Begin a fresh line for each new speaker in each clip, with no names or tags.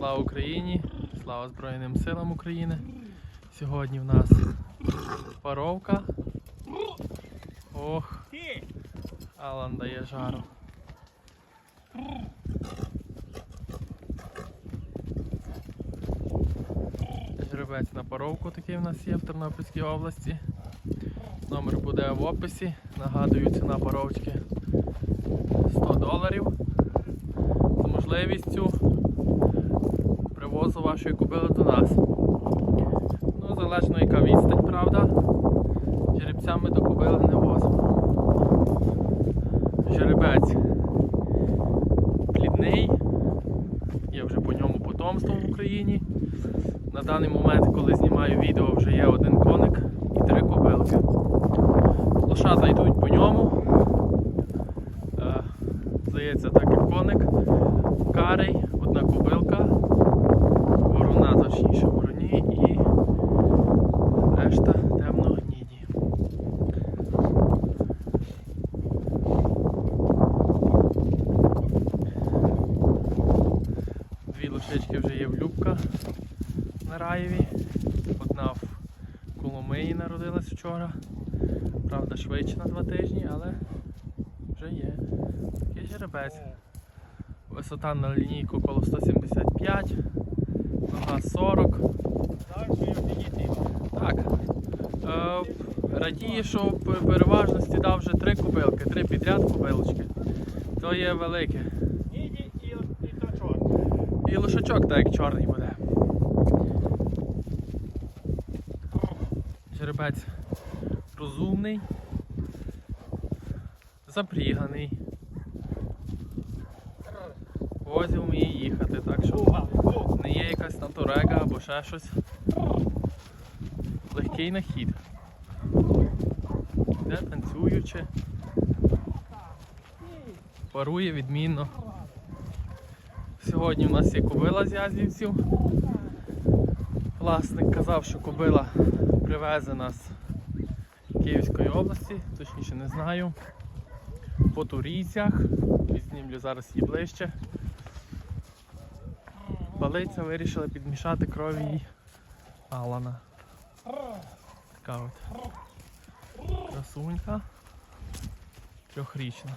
Слава Україні! Слава Збройним силам України! Сьогодні в нас паровка. Ох, Алан дає жару. Жеребець на паровку такий в нас є в Тернопільській області. Номер буде в описі. Нагадую, ціна паровочки 100 доларів. З можливістю привозу вашої кобили до нас. Ну, залежно яка відстань, правда. Жеребцями до кобили не возимо. Жеребець плідний, є вже по ньому потомство в Україні. На даний момент, коли знімаю відео, вже є один коник і три кобилки. Лошата йдуть по ньому. Е, Здається, так як коник, карий, Дві лошички вже є в Любка на Раєві. Одна в Коломиї народилась вчора. Правда, швидше на два тижні, але вже є. Такий жеребець. Висота на лінійку коло 175, нога 40. Так. Е, радіє, що в переважності вже три кобилки, три підряд кобилочки. То є велике. І лошачок так чорний буде. Жеребець розумний, запріганий. Возів вміє їхати, так що не є якась там турега або ще щось. Легкий на хід. Йде танцюючи. Парує відмінно. Сьогодні у нас є кобила з Язівців. Власник казав, що кобила привезена з Київської області, точніше не знаю. По турійцях. Відзнімлю зараз її ближче. Балиця вирішила підмішати крові Алана. Така от красунька. Трьохрічна.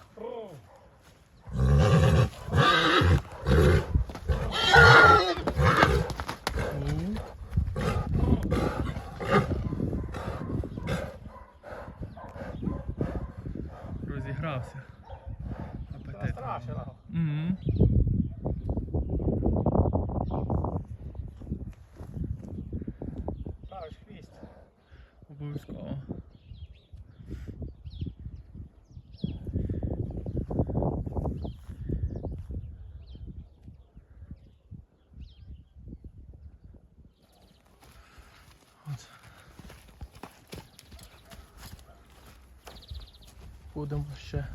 Будемо ще,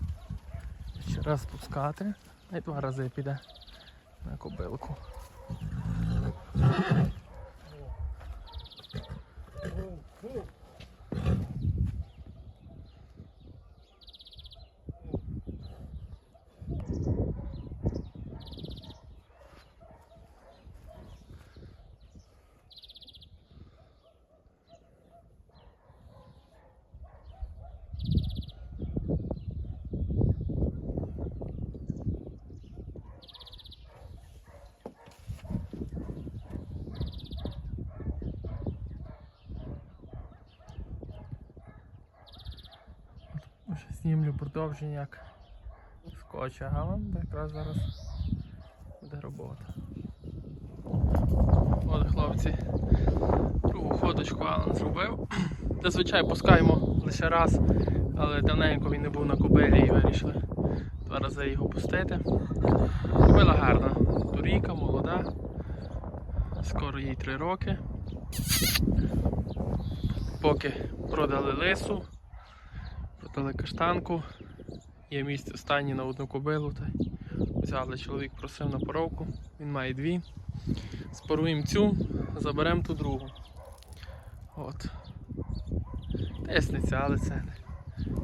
раз пускати. І два рази піде на кобилку. Ще знімлю продовження як скотча галан, то якраз зараз буде робота. От хлопці, другу ходочку Алан зробив. Зазвичай пускаємо лише раз, але давненько він не був на кобилі і вирішили два рази його пустити. Кобила гарна, турійка, молода, скоро їй три роки. Поки продали лису, продали каштанку, є місце в на одну кобилу. Та взяли, чоловік просив на поровку, він має дві. Спаруємо цю, заберемо ту другу. От. Тиснеться, але це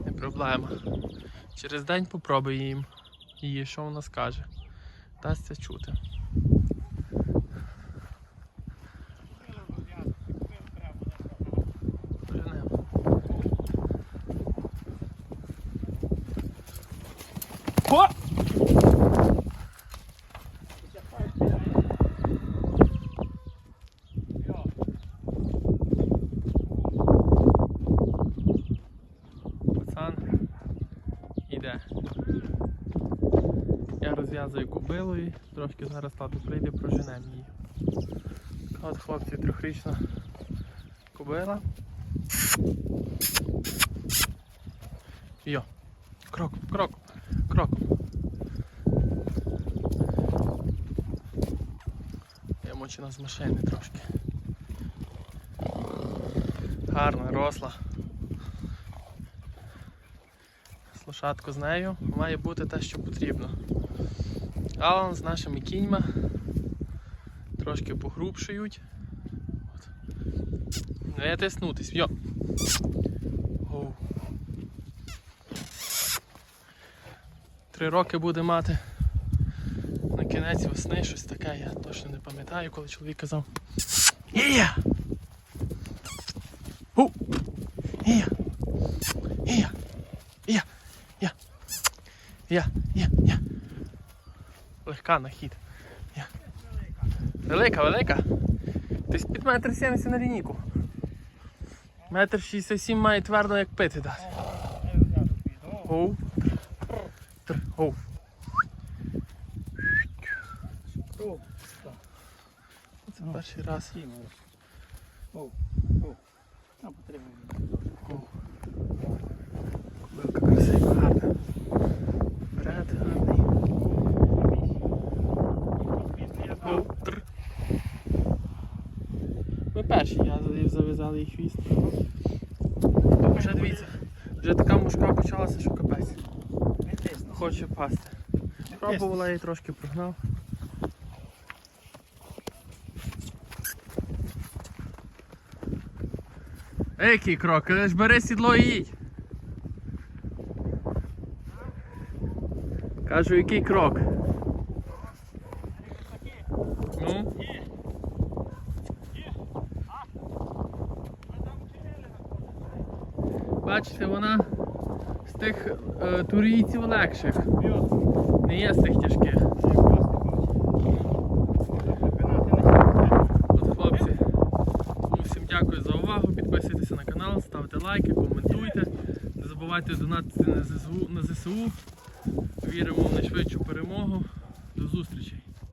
не проблема. Через день попробуємо їм її, що вона скаже. Дасться чути. Зв'язую кобилу трошки зараз тато прийде, проженемо її. От хлопці трьохрічна кобила. Йо. Кроком, кроком, кроком. Я мочина з машини трошки. Гарна, росла. Лошадку з нею має бути те, що потрібно. Алан з нашими кіньми трошки погрубшають. От. Не тиснутись, йо. Три роки буде мати. На кінець весни щось таке, я точно не пам'ятаю, коли чоловік казав. Є! Гу! Є! Є! Є! Є! Є! Легка на хід. Велика, велика. Десь під метр сімдесят на лінійку. Метр шістдесят сім має твердо як пити дати. Оу. Оу. Це перший раз.
О, о, там потрібно.
Ви перші, я за- зав'язали їй хвіст. Вже дивіться, вже така мушка почалася, що капець. Хоче пасти. Пробувала і трошки прогнав. Який крок, лиш бери сідло і їдь. Кажу, який крок. Ну? Бачите, вона з тих е, турійців легших. Не є з тих тяжких. От хлопці, всім дякую за увагу. Підписуйтесь на канал, ставте лайки, коментуйте. Не забувайте донатити. На ЗСУ. Віримо в найшвидшу перемогу. До зустрічі!